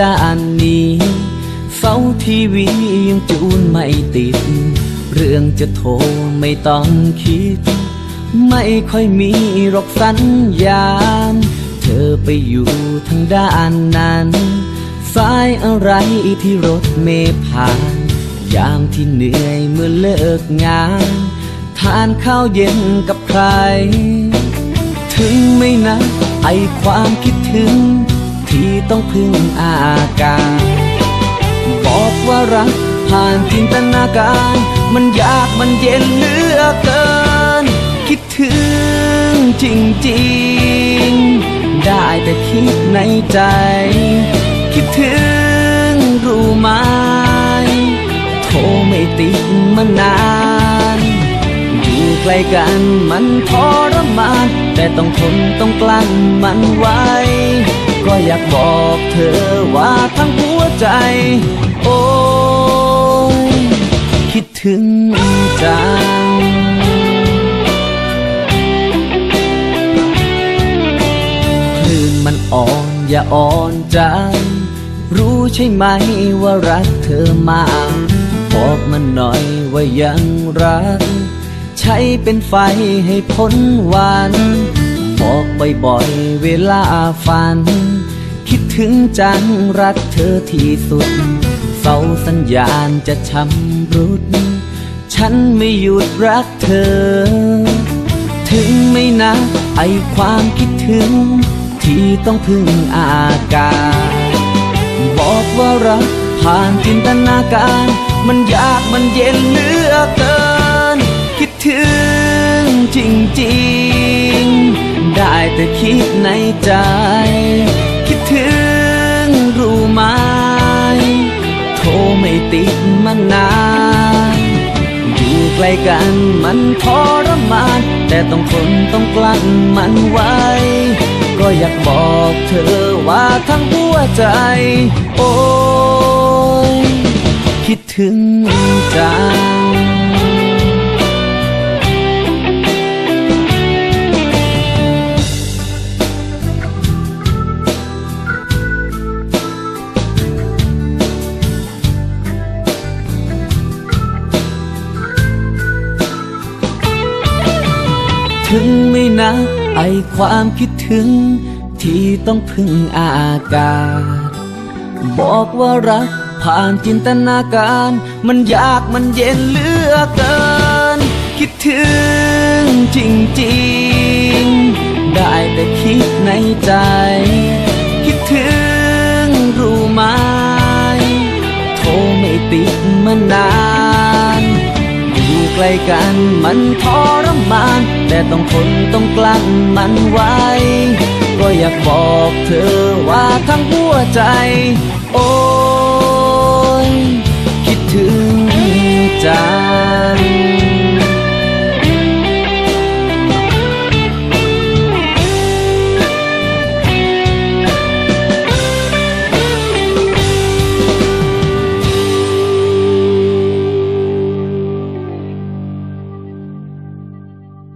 ด้านนี้ เฝ้าทีวียังจูนไม่ติด เรื่องจะโทรไม่ต้องคิด ไม่ค่อยมีหรอกสัญญาณ เธอไปอยู่ทางด้านนั้นสายอะไรที่รถเมผ่าน ยามที่เหนื่อยเมื่อเลิกงาน ทานข้าวเย็นกับใคร ถึงไม่นะไอความคิดถึง ที่ต้องพึ่งอาการบอกว่ารักผ่านจินตนาการ มันยากมันเย็นเหลือเกิน คิดถึงจริงๆ ได้แต่คิดในใจ คิดถึงรู้ไหมโทรไม่ติดมานานอยู่ใกล้กันมันทรมาน แต่ต้องทนต้องกลั้นมันไว้ อยากบอกเธอว่าทั้งหัวใจ โอ้ยคิดถึงจังคลื่นมันอ่อนอย่าอ่อนใจรู้ใช่ไหมว่ารักเธอมากบอกมันหน่อยว่ายังรัก ใช้เป็นไฟให้พ้นวัน บอกบ่อยๆเวลาฝัน ถึงจังรักเธอที่สุดเฝ้าสัญญาณจะชำรุด ฉันไม่หยุดรักเธอ ถึงไม่นะไอความคิดถึง ที่ต้องพึ่งอาการบอกว่ารักผ่านจินตนาการ มันยากมันเย็นเหลือเกิน คิดถึงจริงๆ ได้แต่คิดในใจ มานานอยู่ใกล้กันมันทรมาน แต่ต้องทนต้องกลั้นมันไว้ ก็อยากบอกเธอว่าทั้งหัวใจ โอ้ยคิดถึงจัง ถึงไม่นะไอความคิดถึง ที่ต้องพึ่งอากาศ บอกว่ารักผ่านจินตนาการ มันยากมันเย็นเหลือเกิน คิดถึงจริงๆ ได้แต่คิดในใจ คิดถึงรู้ไหมโทรไม่ติดมานานอยู่ใกล้กันมันทรมาน แต่ต้องทนต้องกลั้นมันไว้ ก็อยากบอกเธอว่าทั้งหัวใจ โอ